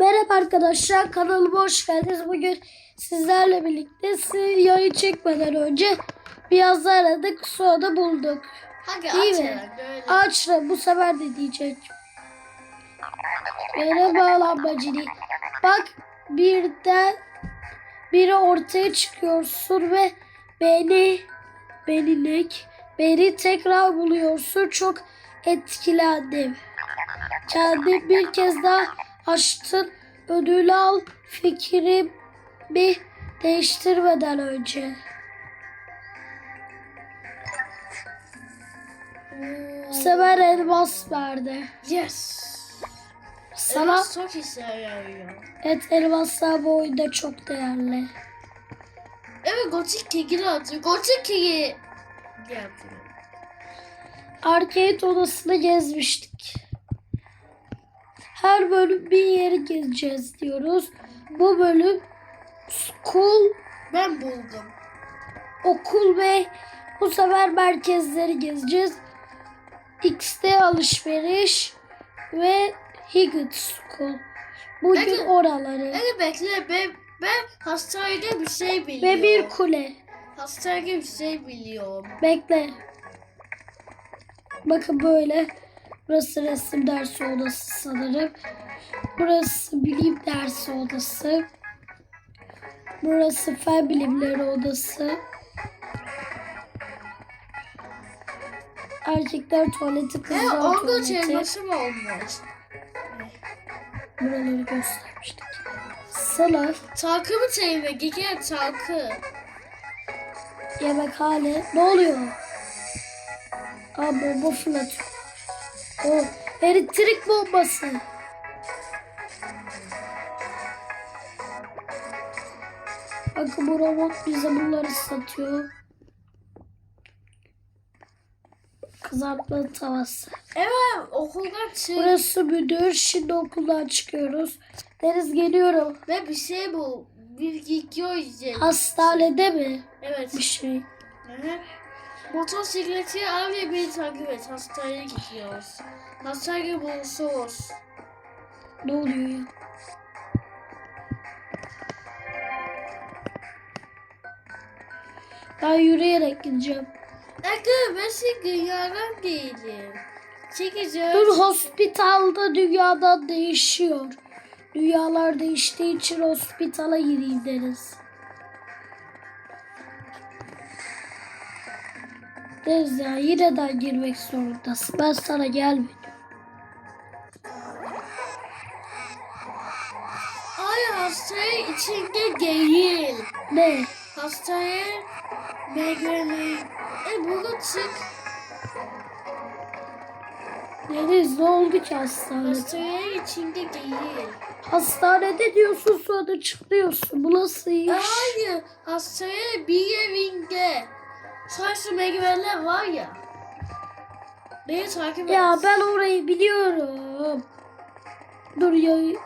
Merhaba arkadaşlar kanalıma hoş geldiniz. Bugün sizlerle birlikte yayın çekmeden önce biraz aradık sonra da bulduk. Hadi İyi aç mi? Açla bu sefer de diyecek. Merhaba lambacini. Bak birden biri ortaya çıkıyorsun ve beni benilik beni tekrar buluyorsun. Çok etkilendim. Kendin bir kez daha açtın. Ödül al fikrimi değiştirmeden önce. Bu sefer elmas verdi. Yes. Sana Elmas çok işe yarıyor. et elmaslar bu oyunda çok değerli. Evet gotik keki de atıyor. Gotik keki yapıyor. Arcade odasını gezmiştik. Her bölüm bir yeri gezeceğiz diyoruz. Bu bölüm school, Ben buldum. okul ve bu sefer merkezleri gezeceğiz. X'te alışveriş ve Higgins School. Bugün Peki- oraları. Hadi bekle ben, ben hastanede bir şey biliyorum. Ve bir kule. Hastanede bir şey biliyorum. Bekle. Bakın böyle. Burası resim dersi odası sanırım. Burası bilim dersi odası. Burası fen bilimleri odası. Erkekler tuvaleti, He kızlar onda tuvaleti. çelmesi mi olmuş? Buraları göstermiştik. Sana Takı mı çelme? Gigi takı. yemek hali. Ne oluyor? Aa bomba fırlatıyor. O elektrik bombası. Bakın bu robot bize bunları satıyor. Kızartma tavası. Evet okuldan çık. Burası müdür. Şimdi okuldan çıkıyoruz. Deniz geliyorum. Ve bir şey bu. Bir video izledim. Hastanede mi? Evet. Bir şey. Hı hı. Motosikleti al ve takip et. Hastaneye gidiyoruz. Hastaneye buluşuruz. Ne oluyor ya? Ben yürüyerek gideceğim. Aga ben şey dünyadan değilim. Çekeceğiz. Dur hospitalda dünyadan değişiyor. Dünyalar değiştiği için hospitala gireyim deriz. Ya yine de girmek zorundasın. Ben sana gelmedim. Ay hastane içinde değil. Ne? Hastane meyveli. E burada çık. Deniz ne oldu ki hastanede? Hastane içinde değil. Hastanede diyorsun sonra çıkıyorsun. Bu nasıl iş? Hayır. Hastane bir evinde. Sadece meyveler var ya. Beni takip et. Ya ben orayı biliyorum. Dur ya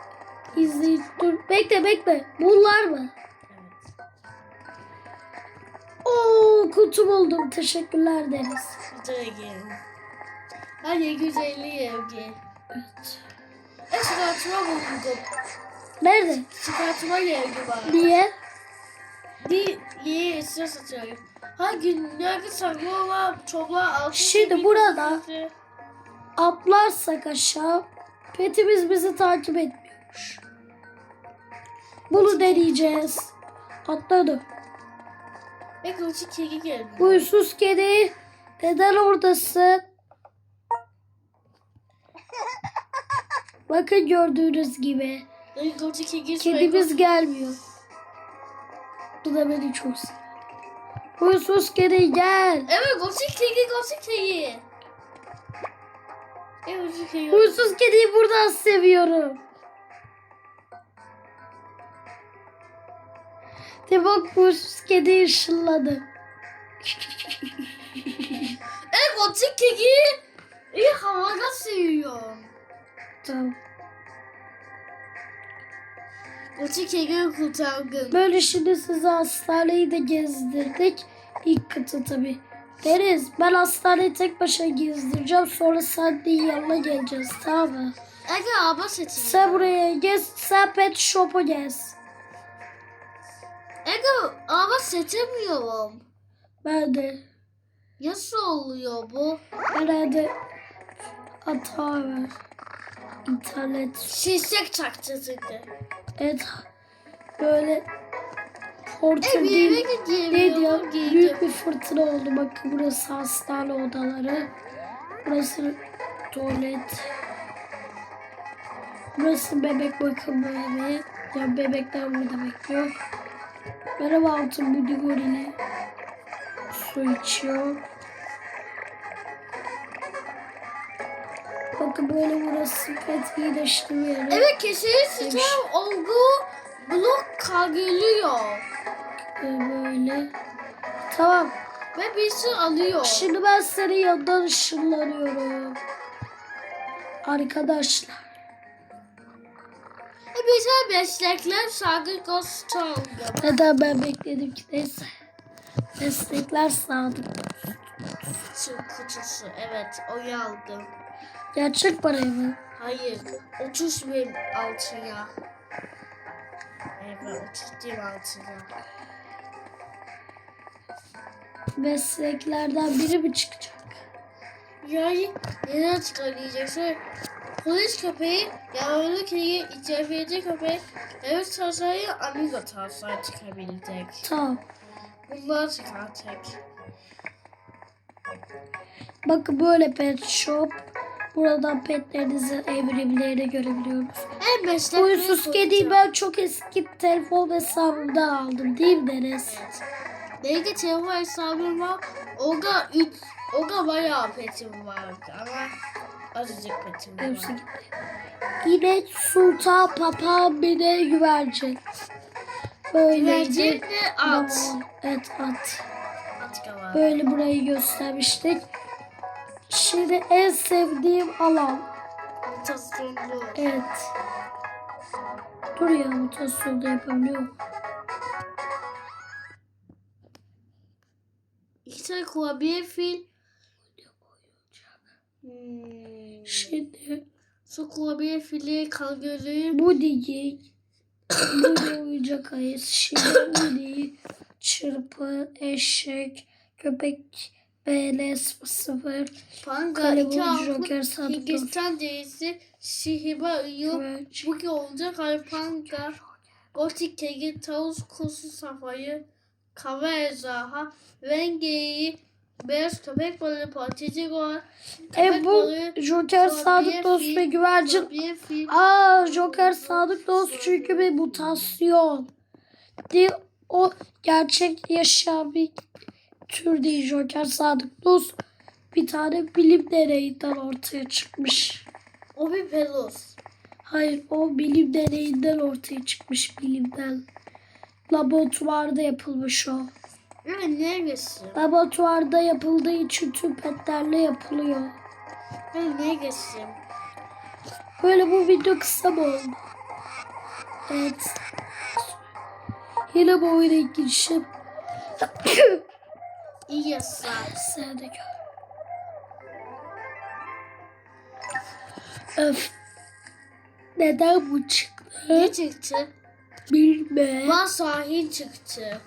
izleyin. Dur bekle bekle. Bunlar mı? Evet. Oo kutu buldum. Teşekkürler Deniz. Gel. Hadi güzelliği evde. Evet. E çıkartma buldum. Nerede? Çıkartma geldi bana. Niye? Bir iyi esir satıyorum. Ha günlerde saklı olan çoklar altın. Şimdi burada-. Atlarsak aşağı petimiz bizi takip etmiyormuş. Bunu deneyeceğiz. Atladı. Ve kılıcı keki geldi. Huysuz kedi. Neden oradasın? Bakın gördüğünüz gibi. Kedimiz gelmiyor. Bu da beni çok seviyor. Huysuz kedi gel. Evet kılıcı keki kılıcı keki. Evet keki. Huysuz kediyi buradan seviyorum. De bak huysuz kedi ışınladı. Evet kılıcı keki. İyi havada seviyorum. tamam. Böyle şimdi size hastaneyi de gezdirdik. İlk katı tabii. Deniz ben hastaneyi tek başına gezdireceğim. Sonra sen de yanına geleceğiz tamam mı? Ege araba setini. Sen buraya gez. Sen pet shop'a gez. Ege araba setemiyorum. Ben de. Nasıl oluyor bu? Herhalde hata var. İnternet. Şişek çaktırdı. Evet. Böyle portal E değil. ya? gidemiyorum. Büyük bir fırtına oldu. Bakın burası hastane odaları. Burası tuvalet. Burası bebek bakımı evi. Ya bebekler burada bekliyor. Merhaba altın budi gorili. Su içiyor. Bakın böyle burası pet iyileştirme yeri. Evet kesin sistem olgu blok geliyor. Ee, Böyle. Tamam. Ve birisi alıyor. Şimdi ben senin yanından ışınlanıyorum. Arkadaşlar. E bize meslekler saygı gösterdi. Neden ben bekledim ki neyse. Meslekler sadık. Su kutusu evet o aldım. Gerçek parayı mı? Hayır 30 bin altına. Evet 30 bin altına. Mesleklerden biri mi çıkacak? Yani neden çıkaracaksın? Polis köpeği, yavru kedi, içeride köpeği, evet tasarıyı amigo tasarı çıkabilecek. Tamam. Bunlar çıkartacak. Bakın böyle pet shop. Buradan petlerinizin evrimlerini görebiliyoruz. Meslek Huysuz kediyi ben çok eski telefon hesabımdan aldım değil mi Deniz? Neydi telefon hesabım var? Oga 3, Oga bayağı petim vardı ama azıcık petim Hepsi var. gitti. İnek, sultan, papağan, bir de güvercin. Böyleydi. Güvercin ve at. Tamam. Evet at. At da var. Böyle burayı göstermiştik. Şimdi en sevdiğim alan. Mutasyonlu. Evet. Dur ya mutasyonda yapabiliyorum. İki tane kurabiye fil. Hmm. Şimdi Su kurabiye fili, kalgölü. bu digi bu oyuncak ayı. Şimdi bu digi çırpı, eşek, köpek, BLS 0, Panga, Kalebur, iki Joker, Sadık Hindistan delisi, Şihiba Uyu, güvercin. Bugün olacak Alpanga, Gotik Kegi, Tavus Kusu Safayı, Kahve Ejderha, Rengeyi, Beyaz Köpek Balığı, Patici Goa, E bu Joker Sadık Dost ve güvercin Aa Joker Sadık Dost çünkü bir mutasyon. Değil, o gerçek yaşayan bir tür değil Joker Sadık Dost. Bir tane bilim deneyinden ortaya çıkmış. o bir pelos. Hayır o bilim deneyinden ortaya çıkmış bilimden. Laboratuvarda yapılmış o. Evet neresi? Laboratuvarda yapıldığı için tüm petlerle yapılıyor. Evet neresi? Böyle bu video kısa mı oldu? Evet. Yine bu oyuna girişim. İyi yasa. Sen de gör. Öf. Neden bu çıktı? Ne çıktı? Bilme. Van sahil çıktı.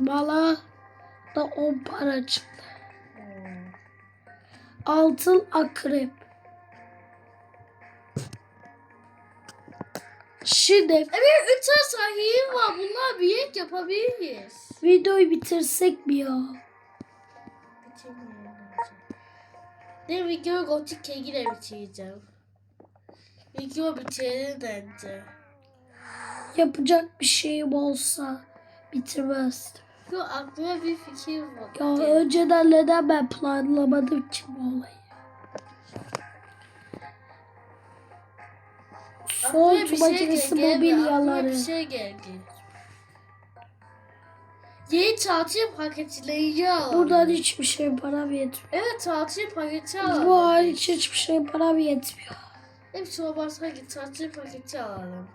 Bana da 10 para çıktı. Altın akrep. Şimdi Evet üç tane sahil var. Bunlar büyük yapabiliriz. videoyu bitirsek mi ya? Ne video gotik kekiyle bitireceğim. Video bitirelim bence. Yapacak bir şeyim olsa bitirmezdim. Şu aklıma bir fikir var. Ya önceden neden ben planlamadım ki bu olayı? Aklıma bir şey geldi, Aklıma mobilyaları. bir şey geldi. Yeni tatil paketleri alalım. Buradan hiçbir şey param yetmiyor. Evet tatil paketi alalım. Bu hariç hiçbir şey param yetmiyor. Hepsi olmazsa git tatil paketi alalım.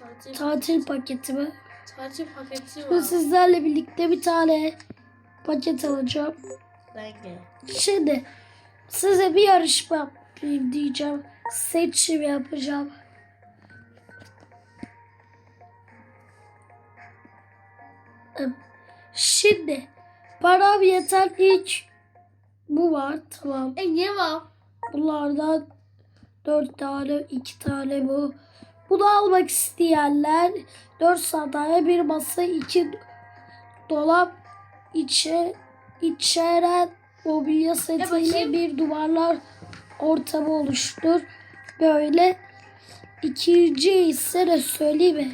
Tatil, Tatil paketi mi? tatil paketi var. sizlerle birlikte bir tane paket alacağım. Bence. Şimdi size bir yarışma yapayım diyeceğim. seçim yapacağım. Şimdi param yeter ilk bu var tamam. E ne var? Bunlardan dört tane, iki tane bu. Bunu almak isteyenler dört sandalye, bir masa, iki dolap içe içeren mobilya setiyle bir duvarlar ortamı oluştur. Böyle ikinci ise de söyleyeyim mi?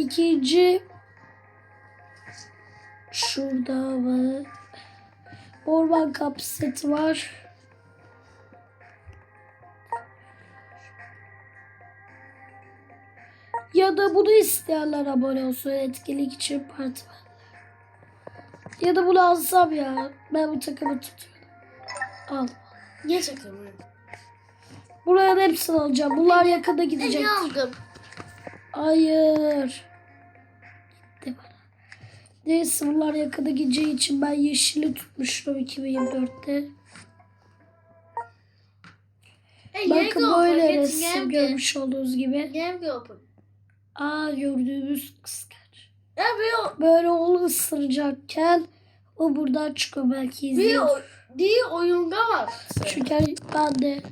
İkinci şurada mı? Orman kapı seti var. Ya da bunu isteyenler abone olsun etkilik için parti var. Ya da bunu alsam ya. Ben bu takımı tutuyorum. Al. Ne takımı? Buraya hepsini alacağım. Bunlar yakında gidecek. ne aldım? Hayır. Neyse bunlar yakında gideceği için ben yeşili tutmuştum 2024'te. E Bakın böyle resim görmüş olduğunuz gibi. Aa gördüğümüz bir, Böyle onu ısıracakken o buradan çıkıyor belki bir, izliyor. o- bir oyunda var. Çünkü ben de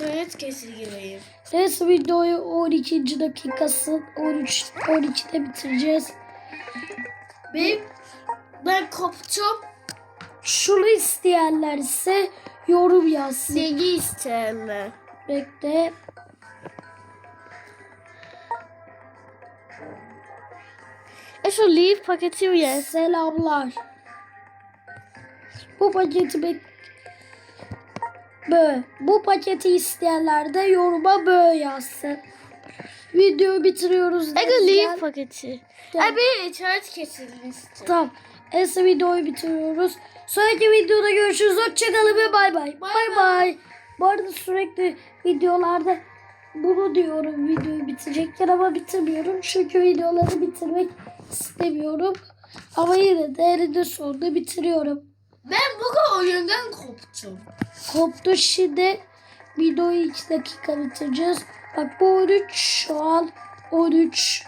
İnternet kesilgileyim. Neyse videoyu 12. dakikası 13 12'de bitireceğiz. Benim, ben koptum. Şunu isteyenler ise yorum yazsın. Negi isteyenler. Bekle. E şu leaf paketi mi yes? Selamlar. Bu paketi bek Bö. Bu paketi isteyenler de yoruma bö yazsın. Videoyu bitiriyoruz. Denizler. leaf paketi. Tamam. Bir internet kesilmişti. Tamam. Neyse videoyu bitiriyoruz. Sonraki videoda görüşürüz. Hoşçakalın ve bay bay. Bay Bay. Bu arada sürekli videolarda bunu diyorum videoyu bitirecekler ama bitirmiyorum. Çünkü videoları bitirmek istemiyorum. Ama yine de eninde sonunda bitiriyorum. Ben bugün oyundan koptum. Koptu şimdi videoyu 2 dakika bitireceğiz. Bak bu 13 şu an 13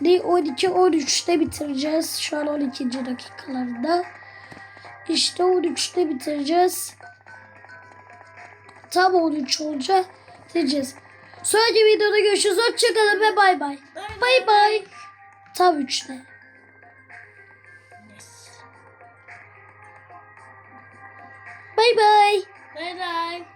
ne 12 13'te bitireceğiz. Şu an 12. dakikalarında. İşte 13'te bitireceğiz. Tam 13 olacak. Bitireceğiz. Sonraki videoda görüşürüz. Hoşçakalın ve bay bay. Bay bay. Tam 3'te. Bye bye. Bye bye.